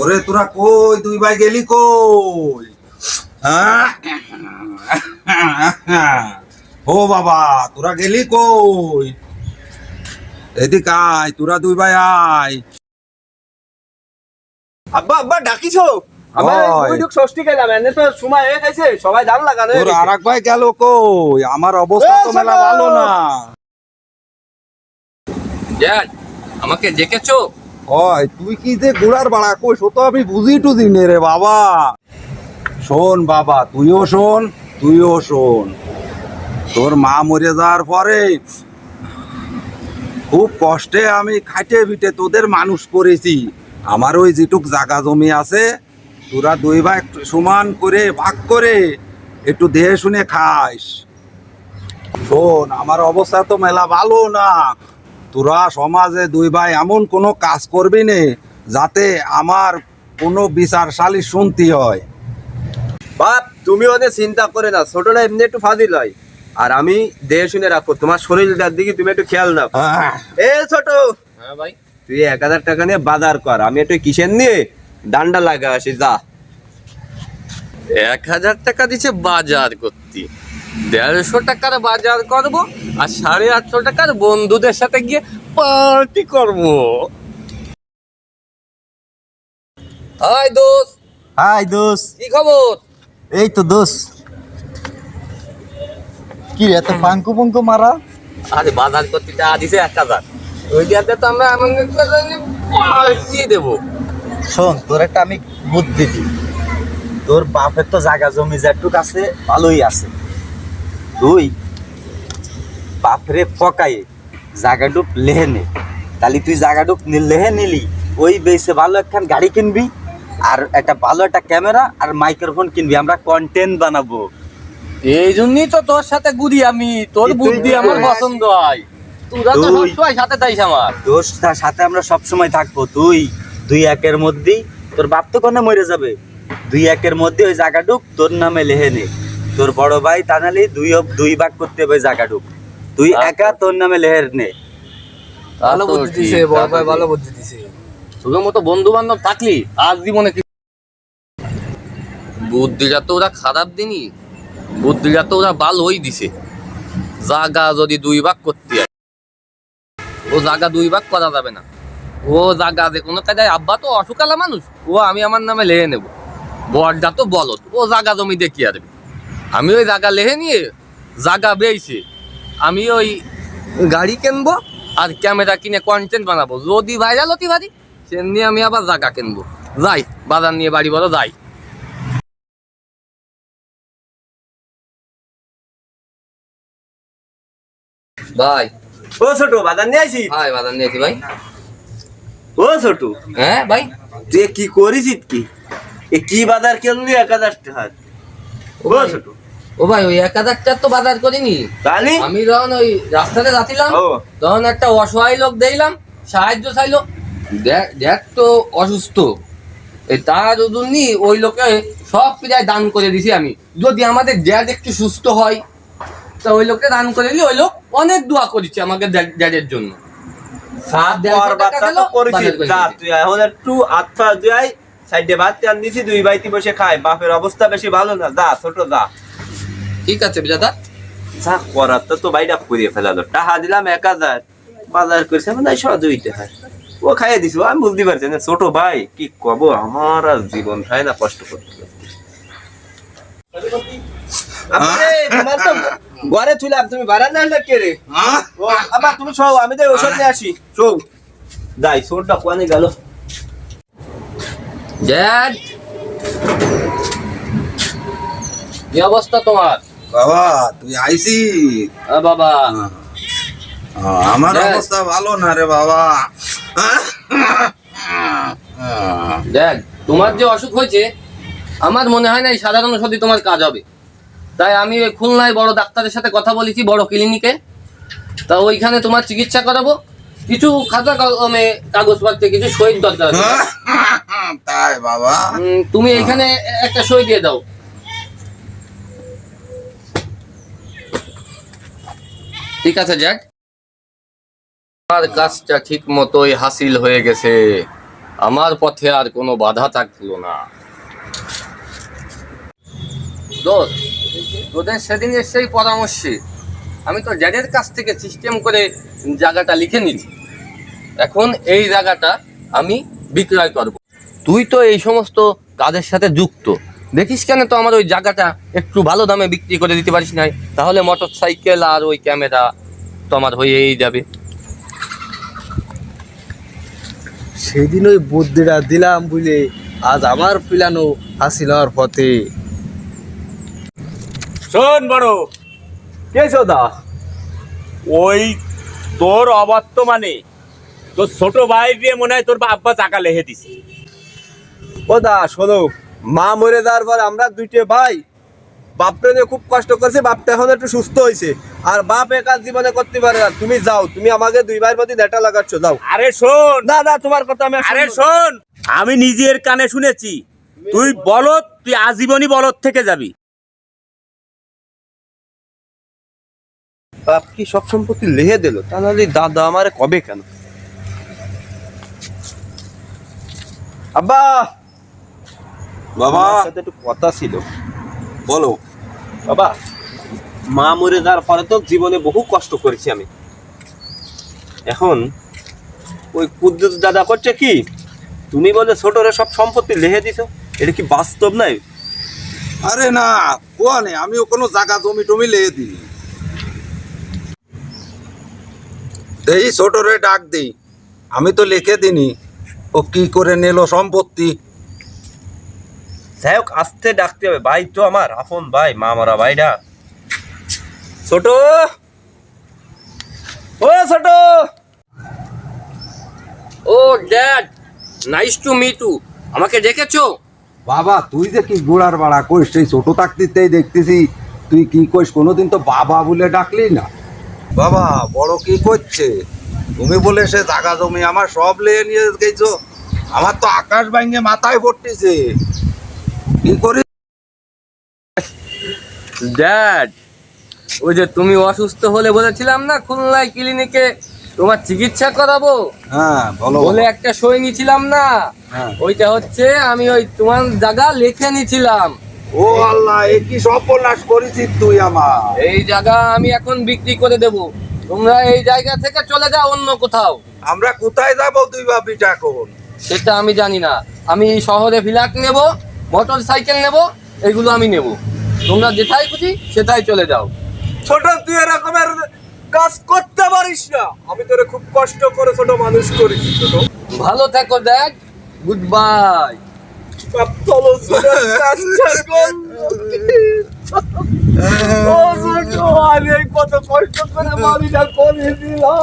ওরে তোরা কই? দুই ভাই গেলি কই? হ্যাঁ? ও বাবা তোরা গেলি কই? এদিক আয় তোরা দুই ভাই আয়। আব্বা আব্বা ডাকিছো? আমার এই ওই। ষষ্ঠী গেলাম এনে তো সময় সবাই দাম লাগানো তোর আর এক ভাই গেল কই? আমার অবস্থা তো মেলা। ভালো না। আমাকে ডেকেছো? ওই, তুই কি যে গোড়ার বাড়া কই তো আমি বুঝি টুজি নে রে বাবা। শোন বাবা, তুইও শোন তুইও শোন। তোর মা মরে যাওয়ার পরে খুব কষ্টে আমি খাইটে বিটে তোদের মানুষ করেছি। আমার ওই যেটুক জায়গা জমি আছে, তোরা দুই ভাই সমান করে, ভাগ করে একটু দেহে শুনে খাইস। শোন, আমার অবস্থা তো মেলা ভালো না। তোরা সমাজে দুই ভাই এমন কোনো কাজ করবি নে যাতে আমার কোনো বিচার সালিশ শুনতে হয়। বাপ তুমি ওদের চিন্তা করে না ছোটটা এমনি একটু ফাজিল হয়। আর আমি দেহে শুনে রাখো তোমার শরীরটার দিকে তুমি একটু খেয়াল রাখো এ ছোট! হ্যাঁ ভাই। তুই এক হাজার টাকা নিয়ে বাজার কর আমি একটু কিসের নিয়ে? ডান্ডা লাগা আসি যা। এক হাজার টাকা দিছে বাজার করতে। দেড়শো টাকার বাজার করব আর সাড়ে আটশো টাকার বন্ধুদের সাথে গিয়ে পার্টি করব। হাই দোস্ত। হাই দোষ কি খবর? এই তো দোষ কি এত পাঙ্কু পঙ্কু মারা? আরে বাজার করতে টাকা দিছে এক হাজার। ওই দিয়াতে তো আমরা এমন পার্টি দেবো। শোন তোর একটা আমি বুদ্ধি দিই। তোর বাপের তো জায়গা জমি যেটুক আছে ভালোই আছে। তুই বাপরে পকায়ে জায়গাটুক লেহে নে তাহলে তুই নি- লেহে নিলি। ওই বেসে ভালো একখান গাড়ি কিনবি আর একটা ভালো একটা ক্যামেরা আর মাইক্রোফোন কিনবি। আমরা কন্টেন্ট বানাবো। এই জন্যই তো তোর সাথে ঘুরি আমি। তোর বুদ্ধি আমার পছন্দ হয়। তোরা তো সবসময় সাথে তাইস আমার। তোর সাথে আমরা থাকব। তুই দুই একের মধ্যেই তোর বাপ তো কোনো মরে যাবে। দুই একের মধ্যে ওই জায়গাটুক তোর নামে লেহে নে। তোর বড় ভাই তানালি দুই অব- দুই ভাগ করতে হবে জায়গাটুক তুই একা তোর নামে লেহের নে ভালো বুদ্ধি দিছে বড় ভাই ভালো বুদ্ধি দিছে। তোদের মতো বন্ধু বান্ধব থাকলি আজ জীবনে কি বুদ্ধিটা তো ওরা খারাপ দিনই বুদ্ধিটা তো ওরা ভালোই দিছে। জাগা যদি দুই ভাগ করতে হয় ও জাগা দুই ভাগ করা যাবে না। ও জাগা যে কোনো কাজে আব্বা তো অসুকালা মানুষ ও আমি আমার নামে লেহে নেব। বড়টা তো বলত ও জাগা জমি দেখি আর আমি ওই জায়গা লেহে নিয়ে জাগা বেয়েছে আমি ওই গাড়ি কিনবো আর ক্যামেরা কিনে কন্টেন্ট বানাবো। যদি ভাইরাল হতে পারি সেমনি আমি আবার জায়গা কিনবো। যাই বাজার নিয়ে বাড়ি বলো যাই। ভাই। ও ছোট বাজার নিয়ে আসি ভাই বাজার নিয়েছি ভাই। ও ছোট হ্যাঁ ভাই। তুই কি করিস কি এ কি বাজার কিনলি? এক হাজার টাকা। ও। ছোট। ও ভাই ওই এক হাজার টাকার তো বাজার করিনি। তাহলে? আমি যখন ওই রাস্তাতে যাচ্ছিলাম তখন একটা অসহায় লোক দেখলাম সাহায্য চাইলো। দেখ দেখ তো অসুস্থ। এই তার জন্য ওই লোকে সব প্রায় দান করে দিছি আমি। যদি আমাদের ড্যাড একটু সুস্থ হয় তা ওই লোককে দান করে দিলে ওই লোক অনেক দোয়া করেছে আমাকে ড্যাডের জন্য। একটু আত্মা সাইডে ভাত দিছি দুই বাইতি বসে খায় বাপের অবস্থা বেশি ভালো না। যা ছোট যা। ঠিক আছে বিজাদা যা করার তো পুড়িয়ে ফেলালো। টাকা দিলাম এক হাজার বাজার করেছে মানে ও খাইয়ে দিছি আমি বুঝতে পারছি না ছোট ভাই কি কব আমার আর জীবন খায় না কষ্ট করতে ঘরে তুমি বারান্দা হলে কে রে? আবার তুমি আমি তো ওষুধ নিয়ে আসি যাই সোরটা কোয়ানে গেল? ড্যাড কি অবস্থা তোমার? বাবা তুই আইসি আ বাবা। আমার অবস্থা ভালো না রে বাবা। দেখ তোমার যে অসুখ হয়েছে আমার মনে হয় না এই সাধারণ ওষুধই তোমার কাজ হবে। তাই আমি ওই খুলনায় বড় ডাক্তারের সাথে কথা বলেছি বড় ক্লিনিকে। তা ওইখানে তোমার চিকিৎসা করাবো। কিছু খাতা কলমে কাগজপত্রে কিছু সইয়ের দরকার তাই বাবা। তুমি এখানে একটা সই দিয়ে দাও। ঠিক আছে, জ্যাক? আমার কাজটা ঠিক মতোই হাসিল হয়ে গেছে। আমার পথে আর কোনো বাধা থাকল না। তোদের সেদিনের সেই পরামর্শে। আমি তো জ্যাডের কাছ থেকে সিস্টেম করে জায়গাটা লিখে নিচ্ছি এখন এই জায়গাটা আমি বিক্রয় করব। তুই তো এই সমস্ত কাজের সাথে যুক্ত। দেখিস কেন তো আমার ওই জায়গাটা একটু ভালো দামে বিক্রি করে দিতে পারিস নাই? তাহলে মোটর সাইকেল আর ওই ক্যামেরা তো আমার হয়েই যাবে। সেদিন ওই বুদ্ধিটা দিলাম বুঝলে আজ আমার পিলানো হাসিল হওয়ার পথে। শোন বড় কে দা ওই তোর অবর্তমানে তোর ছোট ভাই দিয়ে মনে হয় তোর আব্বা চাকা লেহে দিছে। ও দা শোনো মা মরে যাওয়ার পর আমরা দুইটে ভাই বাপটা নিয়ে খুব কষ্ট করছে বাপটা এখন একটু সুস্থ হয়েছে আর বাপ একার জীবনে করতে পারে না। তুমি যাও তুমি আমাকে দুই ভাইয়ের প্রতি নেটা লাগাচ্ছ যাও। আরে শোন! না না তোমার কথা আমি আরে শোন! আমি নিজের কানে শুনেছি। তুই বলত তুই আজীবনই বলত থেকে যাবি। বাপ কি সব সম্পত্তি লেহে দিল? তা নাহলে দাদা আমারে কবে কেন? আব্বা! বাবা। সাথে একটু কথা ছিল। বলো। বাবা মা মরে যাওয়ার পরে তো জীবনে বহু কষ্ট করেছি আমি। এখন ওই কুদ্দুস দাদা করছে কি? তুমি বলে ছোটরে সব সম্পত্তি লেহে দিছো। এটা কি বাস্তব নাই? আরে না কোয়ানে আমিও কোনো জায়গা জমি টমি লেগে দিই এই ছোট রে ডাক দিই আমি তো লিখে দিনি ও কি করে নিল সম্পত্তি? যাই হোক আস্তে ডাকতে হবে। ভাই তো আমার আপন ভাই মা মারা ভাইটা ছোট! ও ছোট! ও dad nice to meet you. আমাকে ডেকেছো বাবা তুই যে কি গোড়ার বাড়া কইস সেই ছোট থাকতেই দেখতেছি। তুই কি কইস কোনোদিন তো বাবা বলে ডাকলি না। বাবা বড় কি করছে? তুমি বলে সে জাগা জমি আমার সব লেয়ে নিয়ে গেছো। আমার তো আকাশ ভাঙে মাথায় পড়তেছে। ড্যাড ওই যে তুমি অসুস্থ হলে বলেছিলাম না খুলনায় ক্লিনিকে তোমার চিকিৎসা করাবো? হ্যাঁ বলো বলে একটা সই নিছিলাম না। হ্যাঁ। ওইটা হচ্ছে আমি ওই তোমার জায়গা লিখে নিছিলাম। ও আল্লাহ এ কি সর্বনাশ করেছিস তুই আমার? এই জায়গা আমি এখন বিক্রি করে দেব। তোমরা এই জায়গা থেকে চলে যাও অন্য কোথাও। আমরা কোথায় যাব তুই ভাবিটা এখন? সেটা আমি জানি না। আমি শহরে ফ্ল্যাট নেব মোটর সাইকেল নেব এগুলো আমি নেব। তোমরা যেটাই খুশি সেটাই চলে যাও। ছোট তুই এরকমের কাজ করতে পারিস না। আমি তোরে খুব কষ্ট করে ছোট মানুষ করি ছোট। ভালো থাকো দেখ। গুড বাই চলো কত কষ্ট করে বাড়িটা করে দিলাম।